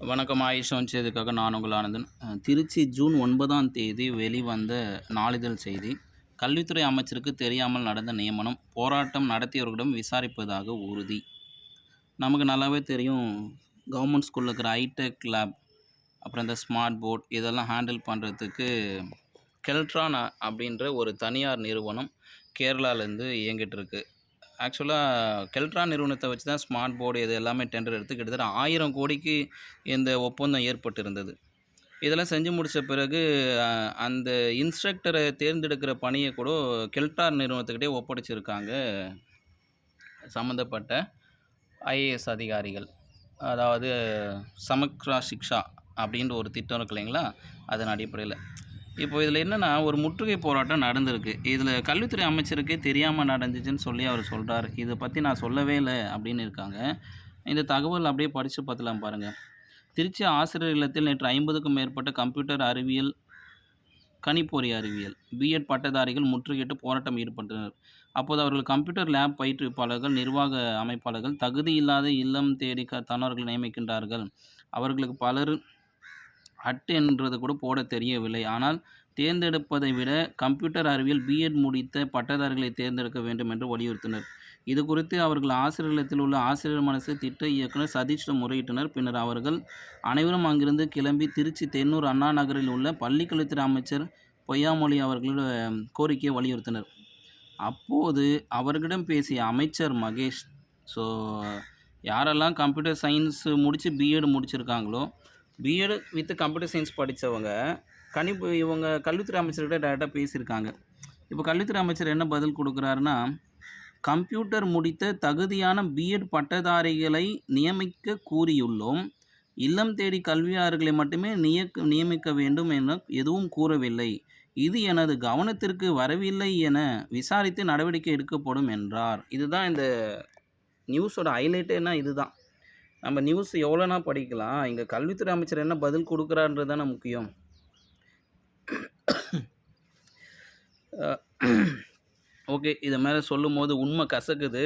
வணக்கம் ஆயுஷ் செய்திக்காக நான் உங்கள் ஆனந்தன். திருச்சி ஜூன் ஒன்பதாம் தேதி வெளிவந்த நாளிதழ் செய்தி. கல்வித்துறை அமைச்சருக்கு தெரியாமல் நடந்த நியமனம் போராட்டம் நடத்தியவர்களிடம் விசாரிப்பதாக உறுதி. நமக்கு நல்லாவே தெரியும் கவர்மெண்ட் ஸ்கூலில் இருக்கிற ஐடெக் லேப் அப்புறம் இந்த ஸ்மார்ட் போர்ட் இதெல்லாம் ஹேண்டில் பண்ணுறதுக்கு கெல்ட்ரான் அப்படின்ற ஒரு தனியார் நிறுவனம் கேரளாலேருந்து இயங்கிட்டு இருக்கு. ஆக்சுவலாக கெல்ட்ரா நிறுவனத்தை வச்சு தான் ஸ்மார்ட் போர்டு இது எல்லாமே டெண்டர் எடுத்து கிட்டத்தட்ட ஆயிரம் கோடிக்கு இந்த ஒப்பந்தம் ஏற்பட்டு இருந்தது இதெல்லாம் செஞ்சு முடித்த பிறகு அந்த இன்ஸ்ட்ரக்டரை தேர்ந்தெடுக்கிற பணியை கூட கெல்ட்ரான் நிறுவனத்துக்கிட்டே ஒப்படைச்சிருக்காங்க. சம்மந்தப்பட்ட ஐஏஎஸ் அதிகாரிகள். அதாவது சமக்ரா சிக்ஷா அப்படின்ற ஒரு திட்டம் இருக்கு இல்லைங்களா? அதன் அடிப்படையில். இப்போ இதில் என்னென்னா ஒரு முற்றுகை போராட்டம் நடந்திருக்கு. இதில் கல்வித்துறை அமைச்சருக்கே தெரியாமல் நடந்துச்சுன்னு சொல்லி அவர் சொல்கிறார் இதை பற்றி நான் சொல்லவே இல்லை அப்படின்னு இருக்காங்க. இந்த தகவல் அப்படியே படித்து பார்த்துலாம் பாருங்கள் திருச்சி ஆசிரியர் இல்லத்தில் நேற்று ஐம்பதுக்கும் மேற்பட்ட கம்ப்யூட்டர் அறிவியல் கணிப்பொறி அறிவியல் பிஎட் பட்டதாரிகள் முற்றுகையிட்டு போராட்டம் ஈடுபட்டனர். அப்போது அவர்கள் கம்ப்யூட்டர் லேப் பயிற்றுவிப்பாளர்கள் நிர்வாக அமைப்பாளர்கள் தகுதி இல்லாத இல்லம் தேடி தன்னவர்கள் நியமிக்கின்றார்கள். அவர்களுக்கு பலர் அட் என்றது கூட போட தெரியவில்லை. ஆனால் தேர்ந்தெடுப்பதை விட கம்ப்யூட்டர் அறிவியல் பிஎட் முடித்த பட்டதாரிகளை தேர்ந்தெடுக்க வேண்டும் என்று வலியுறுத்தினர். இது குறித்து அவர்கள் ஆசிரியர் உள்ள ஆசிரியர் மனசு திட்ட இயக்குனர் சதீஷிடம் முறையிட்டனர். பின்னர் அவர்கள் அனைவரும் அங்கிருந்து கிளம்பி திருச்சி தென்னூர் அண்ணா நகரில் உள்ள பள்ளிக்கல்வித்துறை அமைச்சர் பொய்யாமொழி அவர்களோட கோரிக்கையை வலியுறுத்தினர். அப்போது அவர்களிடம் பேசிய அமைச்சர் மகேஷ் ஸோ யாரெல்லாம் கம்ப்யூட்டர் சயின்ஸ் முடித்து பிஎட் முடிச்சிருக்காங்களோ பிஎட் வித் கம்ப்யூட்டர் சயின்ஸ் படித்தவங்க கணிப்பு இவங்க கல்வித்துறை அமைச்சர்கிட்ட டேரெக்டாக பேசியிருக்காங்க. இப்போ கல்வித்துறை அமைச்சர் என்ன பதில் கொடுக்குறாருன்னா கம்ப்யூட்டர் முடித்த தகுதியான பிஎட் பட்டதாரிகளை நியமிக்க கூறியுள்ளோம். இல்லம் தேடி கல்வியாளர்களை மட்டுமே நியக்க நியமிக்க வேண்டும் என எதுவும் கூறவில்லை. இது எனது கவனத்திற்கு வரவில்லை என விசாரித்து நடவடிக்கை எடுக்கப்படும் என்றார். இதுதான் இந்த நியூஸோட ஹைலைட்டேனா இதுதான். நம்ம நியூஸ் எவ்வளோனா படிக்கலாம். இங்கே கல்வித்துறை அமைச்சர் என்ன பதில் கொடுக்குறான்றது தானே முக்கியம். ஓகே இதை மேலே சொல்லும் போது உண்மை கசக்குது.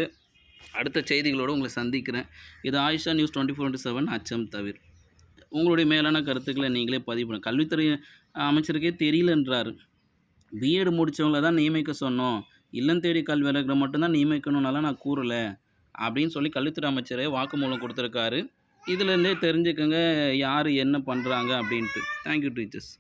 அடுத்த செய்திகளோடு உங்களை சந்திக்கிறேன். இது Ayesha news twenty four into seven அச்சம் தவிர. உங்களுடைய மேலான கருத்துக்களை நீங்களே பதிவு பண்ண. கல்வித்துறை அமைச்சருக்கே தெரியலன்றார். பிஎட் முடித்தவங்கள தான் நியமிக்க சொன்னோம். இல்லம் தேடி கல்வியாளர்களை மட்டும்தான் நியமிக்கணும்னால நான் கூறலை. அப்படின்னு சொல்லி கல்வித்துறை அமைச்சரே வாக்குமூலம் கொடுத்துருக்காரு. இதுலேருந்தே தெரிஞ்சுக்கங்க யார் என்ன பண்ணுறாங்க அப்படின்ட்டு. Thank you teachers